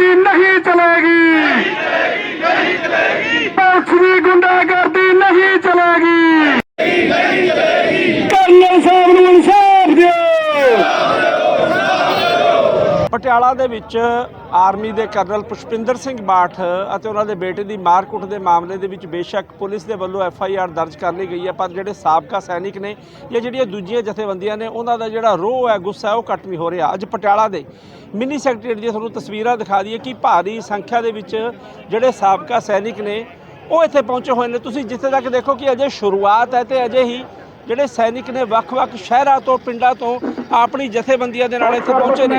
ਗੁੰਡਾਗਰਦੀ ਨਹੀਂ ਚਲੇਗੀ ਨਹੀਂ ਚਲੇਗੀ ਪੁਲਿਸ ਦੀ ਗੁੰਡਾਗਰਦੀ ਨਹੀਂ ਚਲੇਗੀ ਕਰਨਲ ਸਾਹਿਬ ਨੂੰ ਇਨਸਾਫ ਦਿਓ ਪਟਿਆਲਾ ਦੇ ਵਿੱਚ ਆਰਮੀ ਦੇ ਕਰਨਲ ਪੁਸ਼ਪਿੰਦਰ ਸਿੰਘ ਬਾਠ ਅਤੇ ਉਹਨਾਂ ਦੇ ਬੇਟੇ ਦੀ ਮਾਰਕੁੱਟ ਦੇ ਮਾਮਲੇ ਦੇ ਵਿੱਚ ਬੇਸ਼ੱਕ ਪੁਲਿਸ ਦੇ ਵੱਲੋਂ ਐਫ ਆਈ ਆਰ ਦਰਜ ਕਰ ਲਈ ਗਈ ਹੈ, ਪਰ ਜਿਹੜੇ ਸਾਬਕਾ ਸੈਨਿਕ ਨੇ ਜਾਂ ਜਿਹੜੀਆਂ ਦੂਜੀਆਂ ਜਥੇਬੰਦੀਆਂ ਨੇ, ਉਹਨਾਂ ਦਾ ਜਿਹੜਾ ਰੋਹ ਹੈ, ਗੁੱਸਾ ਹੈ, ਉਹ ਕੱਟ ਨਹੀਂ ਹੋ ਰਿਹਾ। ਅੱਜ ਪਟਿਆਲਾ ਦੇ ਮਿੰਨੀ ਸੈਕਟਰੀਏਟ ਦੀਆਂ ਤੁਹਾਨੂੰ ਤਸਵੀਰਾਂ ਦਿਖਾ ਦਈਏ ਕਿ ਭਾਰੀ ਸੰਖਿਆ ਦੇ ਵਿੱਚ ਜਿਹੜੇ ਸਾਬਕਾ ਸੈਨਿਕ ਨੇ, ਉਹ ਇੱਥੇ ਪਹੁੰਚੇ ਹੋਏ ਨੇ। ਤੁਸੀਂ ਜਿੱਥੇ ਤੱਕ ਦੇਖੋ ਕਿ ਅਜੇ ਸ਼ੁਰੂਆਤ ਹੈ ਤੇ ਅਜੇ ਹੀ ਜਿਹੜੇ ਸੈਨਿਕ ਨੇ ਵੱਖ-ਵੱਖ ਸ਼ਹਿਰਾਂ ਤੋਂ, ਪਿੰਡਾਂ ਤੋਂ ਆਪਣੀ ਜਥੇਬੰਦੀਆਂ ਦੇ ਨਾਲ ਇੱਥੇ ਪਹੁੰਚੇ ਨੇ।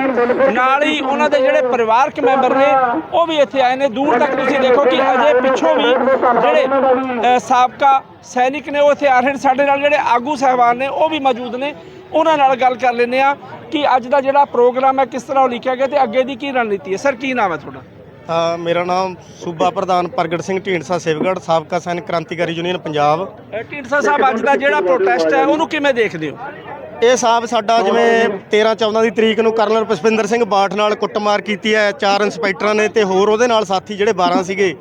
ਨਾਲ ਹੀ ਉਹਨਾਂ ਦੇ ਜਿਹੜੇ ਪਰਿਵਾਰਕ ਮੈਂਬਰ ਨੇ, ਉਹ ਵੀ ਇੱਥੇ ਆਏ ਨੇ। ਦੂਰ ਤੱਕ ਤੁਸੀਂ ਦੇਖੋ ਕਿ ਅਜੇ ਪਿੱਛੋਂ ਵੀ ਜਿਹੜੇ ਸਾਬਕਾ ਸੈਨਿਕ ਨੇ, ਉਹ ਇੱਥੇ ਆ ਰਹੇ ਨੇ। ਸਾਡੇ ਨਾਲ ਜਿਹੜੇ ਆਗੂ ਸਹਿਬਾਨ ਨੇ, ਉਹ ਵੀ ਮੌਜੂਦ ਨੇ। ਉਹਨਾਂ ਨਾਲ ਗੱਲ ਕਰ ਲੈਂਦੇ ਆ ਕਿ ਅੱਜ ਦਾ ਜਿਹੜਾ ਪ੍ਰੋਗਰਾਮ ਹੈ, ਕਿਸ ਤਰ੍ਹਾਂ ਉਹ ਲਿਖਿਆ ਗਿਆ ਤੇ ਅੱਗੇ ਦੀ ਕੀ ਰਣਨੀਤੀ ਹੈ। ਸਰ, ਕੀ ਨਾਮ ਹੈ ਤੁਹਾਡਾ? ਮੇਰਾ ਨਾਮ ਸੂਬਾ ਪ੍ਰਧਾਨ ਪ੍ਰਗਟ ਸਿੰਘ ਢੀਂਡਸਾ ਸੇਵਗੜ੍ਹ ਸਾਬਕਾ ਸੈਨਿਕ ਕ੍ਰਾਂਤੀਕਾਰੀ ਯੂਨੀਅਨ ਪੰਜਾਬ। ਢੀਂਡਸਾ ਸਾਹਿਬ ਅੱਜ ਦਾ ਜਿਹੜਾ ਪ੍ਰੋਟੈਸਟ ਹੈ ਉਹਨੂੰ ਕਿਵੇਂ ਦੇਖਦੇ ਹੋ? ਇਹ ਸਾਹਿਬ ਸਾਡਾ ਜਿਵੇਂ 13 14 ਦੀ ਤਰੀਕ ਨੂੰ ਕਰਨਲ ਪੁਸ਼ਪਿੰਦਰ ਸਿੰਘ ਬਾਠ ਨਾਲ ਕੁੱਟਮਾਰ ਕੀਤੀ ਹੈ ਚਾਰ ਇੰਸਪੈਕਟਰਾਂ ਨੇ ਤੇ ਹੋਰ ਉਹਦੇ ਨਾਲ ਸਾਥੀ ਜਿਹੜੇ 12 ਸੀਗੇ।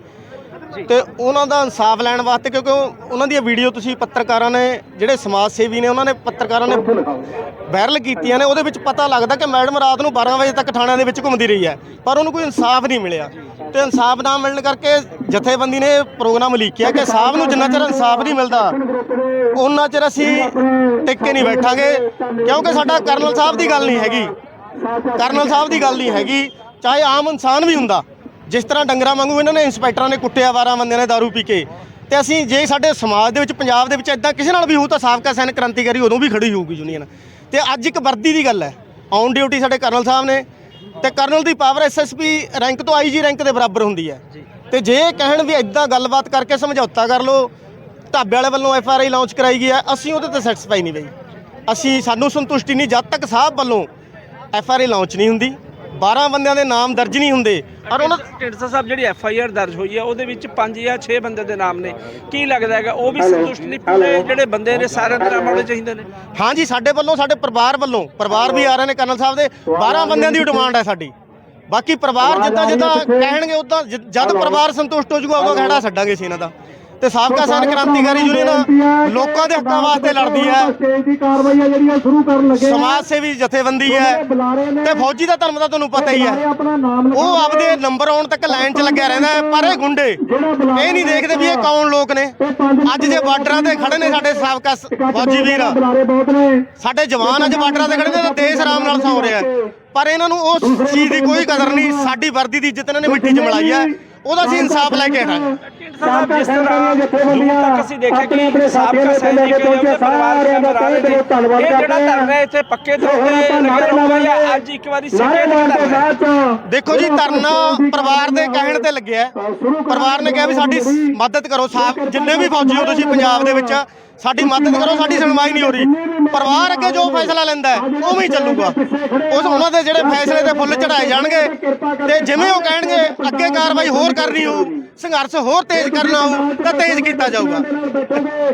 ਤੇ ਉਹਨਾਂ ਦਾ ਇਨਸਾਫ ਲੈਣ ਵਾਸਤੇ ਕਿਉਂਕਿ ਉਹਨਾਂ ਦੀਆਂ ਵੀਡੀਓ ਤੁਸੀਂ ਪੱਤਰਕਾਰਾਂ ਨੇ ਜਿਹੜੇ ਸਮਾਜ ਸੇਵੀ ਨੇ, ਉਹਨਾਂ ਨੇ ਪੱਤਰਕਾਰਾਂ ਨੇ ਵਾਇਰਲ ਕੀਤੀਆਂ ਨੇ, ਉਹਦੇ ਵਿੱਚ ਪਤਾ ਲੱਗਦਾ ਕਿ ਮੈਡਮ ਰਾਤ ਨੂੰ 12 ਵਜੇ ਤੱਕ ਥਾਣਿਆਂ ਦੇ ਵਿੱਚ ਘੁੰਮਦੀ ਰਹੀ ਹੈ। ਪਰ ਉਹਨੂੰ ਕੋਈ ਇਨਸਾਫ ਨਹੀਂ ਮਿਲਿਆ। ਤੇ ਇਨਸਾਫ ਨਾ ਮਿਲਣ ਕਰਕੇ ਜਥੇਬੰਦੀ ਨੇ ਪ੍ਰੋਗਰਾਮ ਲਿਖਿਆ ਕਿ ਸਾਹਿਬ ਨੂੰ ਜਿੰਨਾ ਚਿਰ ਇਨਸਾਫ ਨਹੀਂ ਮਿਲਦਾ ਉਹਨਾਂ ਚਿਰ ਅਸੀਂ ਟਿਕ ਕੇ ਨਹੀਂ ਬੈਠਾਂਗੇ। ਕਿਉਂਕਿ ਸਾਡਾ ਕਰਨਲ ਸਾਹਿਬ ਦੀ ਗੱਲ ਨਹੀਂ ਹੈਗੀ। ਕਰਨਲ ਸਾਹਿਬ ਦੀ ਗੱਲ ਨਹੀਂ ਹੈਗੀ। ਚਾਹੇ ਆਮ ਇਨਸਾਨ ਵੀ ਹੁੰਦਾ ਜਿਸ ਤਰ੍ਹਾਂ ਡੰਗਰਾਂ ਵਾਂਗੂ ਇਹਨਾਂ ਨੇ ਇੰਸਪੈਕਟਰਾਂ ਨੇ ਕੁੱਟਿਆ 12 ਬੰਦਿਆਂ ਨੇ दारू ਪੀ ਕੇ ਤੇ ਅਸੀਂ ਜੇ ਸਾਡੇ ਸਮਾਜ ਦੇ ਵਿੱਚ ਪੰਜਾਬ ਦੇ ਵਿੱਚ ਇਦਾਂ ਕਿਸੇ ਨਾਲ ਵੀ ਹੋਊ ਤਾਂ ਸਾਬਕਾ ਸੈਨਿਕ ਕ੍ਰਾਂਤੀਕਾਰੀ ਉਦੋਂ ਵੀ ਖੜੀ ਹੋਊਗੀ ਯੂਨੀਅਨ। ਤੇ ਅੱਜ ਇੱਕ ਵਰਦੀ ਦੀ ਗੱਲ ਹੈ। ਔਨ ਡਿਊਟੀ ਸਾਡੇ ਕਰਨਲ ਸਾਹਿਬ ਨੇ ਤੇ ਕਰਨਲ ਦੀ ਪਾਵਰ ਐਸਐਸਪੀ ਰੈਂਕ ਤੋਂ ਆਈਜੀ ਰੈਂਕ ਦੇ ਬਰਾਬਰ ਹੁੰਦੀ ਹੈ। ਤੇ ਜੇ ਇਹ ਕਹਿਣ ਵੀ ਇਦਾਂ ਗੱਲਬਾਤ ਕਰਕੇ ਸਮਝੌਤਾ ਕਰ ਲਓ ਢਾਬੇ ਵਾਲੇ ਵੱਲੋਂ ਐਫ ਆਰ ਆਈ ਲਾਂਚ ਕਰਾਈ ਗਈ ਹੈ ਅਸੀਂ ਉਹਦੇ ਤੇ ਸੈਟੀਸਫਾਈ ਨਹੀਂ ਬਈ। ਅਸੀਂ ਸਾਨੂੰ ਸੰਤੁਸ਼ਟੀ ਨਹੀਂ ਜਦ ਤੱਕ ਸਾਹਿਬ ਵੱਲੋਂ ਐਫ ਆਰ ਆਈ ਲਾਂਚ ਨਹੀਂ ਹੁੰਦੀ। 12 ਬੰਦਿਆਂ ਦੇ ਨਾਮ ਦਰਜ ਨਹੀਂ ਹੁੰਦੇ। ਔਰ ਉਹਨਾਂ ਢਿੰਡਸਾ ਸਾਹਿਬ ਜਿਹੜੀ ਐਫ ਆਈ ਆਰ ਦਰਜ ਹੋਈ ਹੈ ਉਹਦੇ ਵਿੱਚ 5 ਜਾਂ 6 ਬੰਦੇ ਦੇ ਨਾਮ ਨੇ। ਕੀ ਲੱਗਦਾ ਹੈਗਾ ਉਹ ਵੀ ਸੰਤੁਸ਼ਟ ਨਹੀਂ? ਪੂਰੇ ਜਿਹੜੇ ਬੰਦੇ ਨੇ ਸਾਰਿਆਂ ਦੇ ਨਾਮ ਆਉਣੇ ਚਾਹੀਦੇ ਨੇ। ਹਾਂਜੀ ਸਾਡੇ ਵੱਲੋਂ ਸਾਡੇ ਪਰਿਵਾਰ ਵੱਲੋਂ ਪਰਿਵਾਰ ਵੀ ਆ ਰਹੇ ਨੇ ਕਰਨਲ ਸਾਹਿਬ ਦੇ। 12 ਬੰਦਿਆਂ ਦੀ ਡਿਮਾਂਡ ਹੈ ਸਾਡੀ। ਬਾਕੀ ਪਰਿਵਾਰ ਜਿੱਦਾਂ ਜਿੱਦਾਂ ਕਹਿਣਗੇ ਉਦਾਂ ਜਦ ਪਰਿਵਾਰ ਸੰਤੁਸ਼ਟ ਹੋ ਜਾਊਗਾ ਉਦੋਂ ਖੜਾ ਛੱਡਾਂਗੇ ਸੀ ਇਹਨਾਂ ਦਾ। ਤੇ ਸਾਬਕਾ ਸੈਨਿਕ ਕ੍ਰਾਂਤੀਕਾਰੀ ਯੂਨੀਅਨ ਲੋਕਾਂ ਦੇ ਹੱਕਾਂ ਵਾਸਤੇ ਲੜਦੀ ਹੈ ਸਟੇਜ ਦੀ ਕਾਰਵਾਈਆਂ ਜਿਹੜੀਆਂ ਸ਼ੁਰੂ ਕਰਨ ਲੱਗੇ ਆ। ਸਮਾਜ ਸੇਵੀ ਜਥੇਬੰਦੀ ਹੈ ਤੇ ਫੌਜੀ ਦਾ ਧਰਮ ਦਾ ਤੁਹਾਨੂੰ ਪਤਾ ਹੀ ਹੈ ਉਹ ਆਪਦੇ ਨੰਬਰ ਆਉਣ ਤੱਕ ਲਾਈਨ 'ਚ ਲੱਗਿਆ ਰਹਿੰਦਾ ਪਰ ਇਹ ਗੁੰਡੇ ਇਹ ਨਹੀਂ ਦੇਖਦੇ ਵੀ ਇਹ ਕੌਣ ਲੋਕ ਨੇ ਅੱਜ ਜੇ ਬਾਰਡਰਾਂ ਤੇ ਖੜੇ ਨੇ ਸਾਡੇ ਸਾਬਕਾ ਫੌਜੀ ਵੀਰ ਸਾਡੇ ਜਵਾਨ ਅੱਜ ਬਾਰਡਰਾਂ ਤੇ ਖੜੇ ਨੇ ਤਾਂ ਦੇਸ਼ ਆਰਾਮ ਨਾਲ ਸੌ ਰਿਹਾ। ਪਰ ਇਹਨਾਂ ਨੂੰ ਉਸ ਚੀਜ਼ ਦੀ ਕੋਈ ਕਦਰ ਨਹੀਂ ਸਾਡੀ ਵਰਦੀ ਦੀ ਇੱਜ਼ਤ ਇਹਨਾਂ ਨੇ ਮਿੱਟੀ 'ਚ ਮਿਲਾਈ ਹੈ ਉਹਦਾ ਅਸੀਂ ਇਨਸਾਫ ਲੈ ਕੇ ਸਾਹਿਬ ਜਿਸ ਤਰ੍ਹਾਂ ਤੱਕ ਅਸੀਂ ਦੇਖਿਆ ਕਿ ਸਾਬਕਾ ਸੈਨਿਕ ਤੇ ਉਹਦੇ ਪਰਿਵਾਰ ਦੇ ਮੈਂਬਰ ਆ ਰਹੇ ਨੇ। ਇਹ ਜਿਹੜਾ ਧਰਨਾ ਹੈ। ਇੱਥੇ ਪੱਕੇ ਤੌਰ ਤੇ ਲੱਗਿਆ ਜਾਂ ਅੱਜ ਇੱਕ ਵਾਰੀ ਹੈ? ਦੇਖੋ ਜੀ ਧਰਨਾ ਪਰਿਵਾਰ ਦੇ ਕਹਿਣ ਤੇ ਲੱਗਿਆ ਹੈ। ਪਰਿਵਾਰ ਨੇ ਕਿਹਾ ਵੀ ਸਾਡੀ ਮਦਦ ਕਰੋ ਸਾਫ਼ ਜਿੰਨੇ ਵੀ ਫੌਜੀ ਹੋ ਤੁਸੀਂ ਪੰਜਾਬ ਦੇ ਵਿੱਚ ਸਾਡੀ ਮਦਦ ਕਰੋ ਸਾਡੀ ਸੁਣਵਾਈ ਨਹੀਂ ਹੋ ਰਹੀ। ਪਰਿਵਾਰ ਅੱਗੇ ਜੋ ਫੈਸਲਾ ਲੈਂਦਾ ਹੈ ਉਵੇਂ ਹੀ ਚੱਲੂਗਾ। ਉਸ ਉਹਨਾਂ ਦੇ ਜਿਹੜੇ ਫੈਸਲੇ ਤੇ ਫੁੱਲ ਚੜਾਏ ਜਾਣਗੇ ਤੇ ਜਿਵੇਂ ਉਹ ਕਹਿਣਗੇ ਅੱਗੇ ਕਾਰਵਾਈ ਹੋਰ ਕਰਨੀ ਹੋਊ। ਸੰਘਰਸ਼ ਹੋਰ ਤੇਜ਼ ਕਰਨਾ ਹੋਊ ਤਾਂ ਤੇਜ਼ ਕੀਤਾ ਜਾਊਗਾ।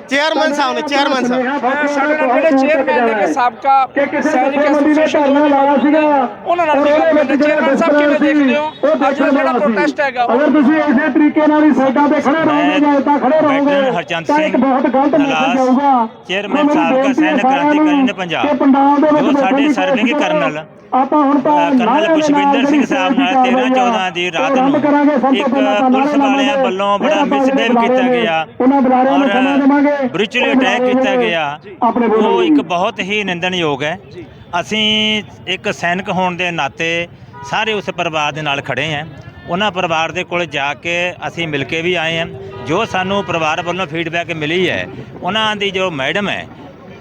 ਚੇਅਰਮੈਨ ਸਾਹਿਬ ਨੇ ਚੇਅਰਮੈਨ ਸਾਹਿਬ। ਅਹ ਸਾਡੇ ਨਾਲ ਜਿਹੜੇ ਚੇਅਰਮੈਨ ਨੇ ਕਿ ਸਾਬਕਾ ਸੈਨਿਕ ਐਸੋਸੀਏਸ਼ਨ ਦੇ ਲਾਇਆ ਸੀਗਾ? ਉਹਨਾਂ ਨਾਲ ਵੀ ਗੱਲ ਕਰਦੇ ਚੇਅਰਮੈਨ ਸਾਹਿਬ ਕਿਵੇਂ ਦੇਖਦੇ ਹੋ? ਅੱਜ ਦਾ ਜਿਹੜਾ ਪ੍ਰੋਟੈਸਟ ਹੈਗਾ ਉਹ ਅਗਰ ਤੁਸੀਂ ਇਸੇ ਤਰੀਕੇ ਨਾਲ ਹੀ ਸਾਈਡਾਂ ਤੇ ਖੜੇ ਰਹੋਗੇ ਜਾਂ ਇਦਾਂ ਖੜੇ ਰਹੋਗੇ ਕੈਪਟਨ ਹਰਚੰਦ ਤਾਂ ਇੱਕ ਸਿੰਘ ਬਹੁਤ ਗਲਤ ਮੈਸੇਜ ਨਲਾਸ, ਜਾਊਗਾ ਚੇਅਰਮੈਨ ਤਾਂ ਮੇਰੀ ਸਾਬਕਾ ਬੇਨਤੀ ਹੈ ਸੈਨਿਕ ਸਾਰਿਆਂ ਨੂੰ ਕ੍ਰਾਂਤੀਕਾਰੀ ਨੇ ਪੰਜਾਬ, ਜੋ ਸਾਡੇ ਸਰਵਿੰਗ। ਕਰਨਲ, ਆਪਾਂ ਹੁਣ ਤਾਂ ਕਰਨਲ ਪੁਸ਼ਪਿੰਦਰ ਸਿੰਘ ਸਾਹਿਬ ਨਾਲ ਜਿਹੜੀ 13 14 ਦੀ ਰਾਤ ਆਰੰਭ ਨੂੰ ਇੱਕ ਪੁਲਿਸ ਵਾਲਿਆਂ। ਵੱਲੋਂ ਬੜਾ ਮਿਸਬਿਹੇਵ ਕੀਤਾ ਗਿਆ। ਉਹਨਾਂ ਬੁਲਾਰਿਆਂ ਨੂੰ ਸਮਾਂ ਦੇਵਾਂਗੇ। ਬ੍ਰਿਚੁਅਲੀ ਅਟੈਕ ਕੀਤਾ ਗਿਆ। ਉਹ। ਇੱਕ ਬਹੁਤ ਹੀ ਨਿੰਦਣਯੋਗ ਹੈ। ਅਸੀਂ ਇੱਕ ਸੈਨਿਕ ਹੋਣ ਦੇ ਨਾਤੇ ਸਾਰੇ ਉਸ ਪਰਿਵਾਰ ਦੇ ਨਾਲ ਖੜੇ ਹਾਂ। ਉਹਨਾਂ ਪਰਿਵਾਰ ਦੇ ਕੋਲ ਜਾ ਕੇ ਅਸੀਂ ਮਿਲ ਕੇ ਵੀ ਆਏ ਹਾਂ। ਜੋ ਸਾਨੂੰ ਪਰਿਵਾਰ ਵੱਲੋਂ ਫੀਡਬੈਕ ਮਿਲੀ ਹੈ ਉਹਨਾਂ ਦੀ ਜੋ ਮੈਡਮ ਹੈ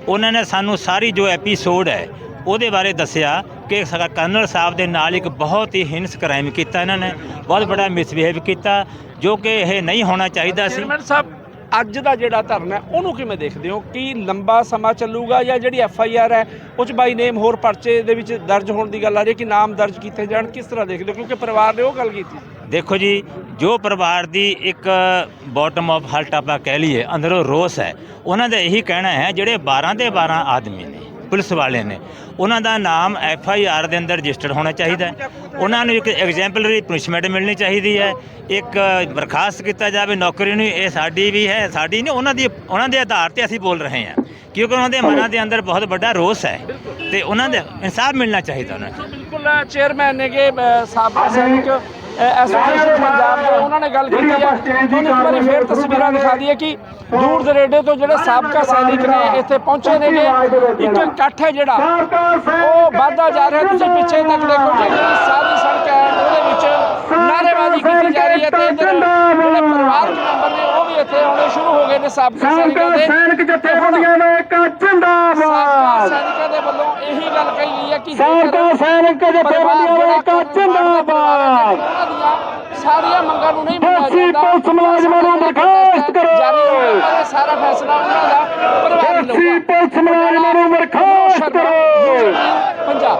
ਉਹਨਾਂ ਨੇ ਸਾਨੂੰ ਸਾਰੀ ਜੋ ਐਪੀਸੋਡ ਹੈ ਉਹਦੇ ਬਾਰੇ ਦੱਸਿਆ। ਕਿ ਸਾਡਾ ਕਰਨਲ ਸਾਹਿਬ ਦੇ ਨਾਲ ਇੱਕ ਬਹੁਤ ਹੀ ਹਿੰਸ ਕ੍ਰਾਈਮ ਕੀਤਾ ਇਹਨਾਂ ਨੇ ਬਹੁਤ ਬੜਾ ਮਿਸਬਿਹੇਵ ਕੀਤਾ ਜੋ ਕਿ ਇਹ ਨਹੀਂ ਹੋਣਾ ਚਾਹੀਦਾ ਸੀ। ਚੇਅਰਮੈਨ ਸਾਹਿਬ ਅੱਜ ਦਾ ਜਿਹੜਾ ਧਰਨਾ ਹੈ ਉਹਨੂੰ ਕਿਵੇਂ ਦੇਖਦੇ ਹੋ? ਕਿ ਲੰਬਾ ਸਮਾਂ ਚੱਲੂਗਾ ਜਾਂ ਜਿਹੜੀ ਐਫ ਆਈ ਆਰ ਹੈ ਉਹ ਚ ਬਾਈ ਨੇਮ ਹੋਰ ਪਰਚੇ ਦੇ ਵਿੱਚ ਦਰਜ ਹੋਣ ਦੀ ਗੱਲ ਆ ਰਹੀ ਹੈ ਕਿ ਨਾਮ ਦਰਜ ਕੀਤੇ ਜਾਣ? ਕਿਸ ਤਰ੍ਹਾਂ ਦੇਖਦੇ ਹੋ? ਕਿਉਂਕਿ ਪਰਿਵਾਰ ਨੇ ਉਹ ਗੱਲ ਕੀਤੀ। ਸੀ ਦੇਖੋ ਜੀ ਜੋ ਪਰਿਵਾਰ ਦੀ ਇੱਕ ਬਾਟਮ ਆਫ ਹਲਟ ਆਪਾਂ ਕਹਿ ਲਈਏ ਅੰਦਰੋਂ ਰੋਸ ਹੈ ਉਹਨਾਂ ਦਾ ਇਹੀ ਕਹਿਣਾ ਹੈ ਜਿਹੜੇ 12 ਦੇ 12 ਆਦਮੀ ਨੇ ਪੁਲਿਸ ਵਾਲੇ ਨੇ। ਉਹਨਾਂ ਦਾ ਨਾਮ ਐਫ ਆਈ ਆਰ ਦੇ ਅੰਦਰ ਰਜਿਸਟਰਡ ਹੋਣਾ ਚਾਹੀਦਾ ਹੈ। ਉਹਨਾਂ ਨੂੰ ਇੱਕ ਐਗਜ਼ੈਂਪਲਰੀ ਪਨਿਸ਼ਮੈਂਟ ਮਿਲਣੀ ਚਾਹੀਦੀ ਹੈ। ਇੱਕ ਬਰਖਾਸਤ ਕੀਤਾ ਜਾਵੇ, ਨੌਕਰੀ ਨੂੰ ਇਹ ਸਾਡੀ ਵੀ ਹੈ, ਸਾਡੀ ਨਹੀਂ, ਉਹਨਾਂ ਦੀ, ਉਹਨਾਂ ਦੇ ਆਧਾਰ ਤੇ ਅਸੀਂ ਬੋਲ ਰਹੇ ਹਾਂ। ਕਿਉਂਕਿ ਉਹਨਾਂ ਦੇ ਮਨਾਂ ਦੇ ਅੰਦਰ ਬਹੁਤ ਵੱਡਾ ਰੋਸ ਹੈ ਤੇ ਉਹਨਾਂ ਦੇ ਇਨਸਾਫ ਮਿਲਣਾ ਚਾਹੀਦਾ ਉਹਨਾਂ ਨੂੰ। ਬਿਲਕੁਲ ਚੇਅਰਮੈਨ ਨੇਗੇ ਸਾਬਕਾ ਸੈਨਿਕ ਐਸੋਸੀਏਸ਼ਨ ਪੰਜਾਬ ਦੇ ਉਹਨਾਂ ਨੇ ਗੱਲ ਕੀਤੀ ਹੈ ਤੁਹਾਨੂੰ ਇੱਕ ਵਾਰੀ ਫੇਰ ਤਸਵੀਰਾਂ ਦਿਖਾ ਦਈਏ ਕਿ ਦੂਰ ਦਰੇਡੇ ਤੋਂ ਜਿਹੜੇ ਸਾਬਕਾ ਸੈਨਿਕ ਨੇ ਇੱਥੇ ਪਹੁੰਚੇ ਨੇਗੇ। ਇੱਕ ਇਕੱਠ ਹੈ ਜਿਹੜਾ। ਉਹ ਵੱਧਦਾ ਜਾ ਰਿਹਾ। ਤੁਸੀਂ ਪਿੱਛੇ ਤੱਕ ਦੇਖੋ ਕਿ ਜਿਹੜੀ ਸਾਰੀ ਸੜਕ ਹੈ ਉਹਦੇ ਵਿੱਚ ਨਾਅਰੇਬਾਜ਼ੀ ਕੀਤੀ ਜਾ ਰਹੀ ਹੈ ਤੇ ਜਿਹੜੇ ਪਰਿਵਾਰਕ ਮੈਂਬਰ ਨੇ ਉਹ ਵੀ ਇੱਥੇ ਆਉਣੇ ਸ਼ੁਰੂ ਹੋ ਗਏ ਨੇ ਸਾਬਕਾ ਸੈਨਿਕਾਂ ਦੇ ਸੈਨਿਕ ਜਥੇਬੰਦੀਆਂ ਨੇ ਇੱਕ ਜਿੰਦਾਬਾਦ। ਸੈਨਿਕਾਂ ਦੇ ਵੱਲੋਂ ਇਹੀ ਗੱਲ ਕਹੀ ਗਈ ਹੈ ਕਿ ਸਾਬਕਾ ਸੈਨਿਕ ਜਥੇਬੰਦੀਆਂ ਨੇ ਇੱਕ ਜਿੰਦਾਬਾਦ। ਸਾਰੀਆਂ ਮੰਗਾਂ ਨੂੰ ਨਹੀਂ ਮੰਨਿਆ ਜਾਂਦਾ। ਪੁਲਿਸ ਮੁਲਾਜ਼ਮਾਂ ਨੂੰ ਬਰਖਾਸਤ ਕਰੋ। ਸਾਰਾ ਫੈਸਲਾ ਉਹਨਾਂ ਦਾ ਪਰਿਵਾਰ ਲਊਗਾ ਪੁਲਿਸ ਮੁਲਾਜ਼ਮਾਂ ਨੂੰ ਬਰਖਾਸਤ ਕਰੋ। ਪੰਜਾਬ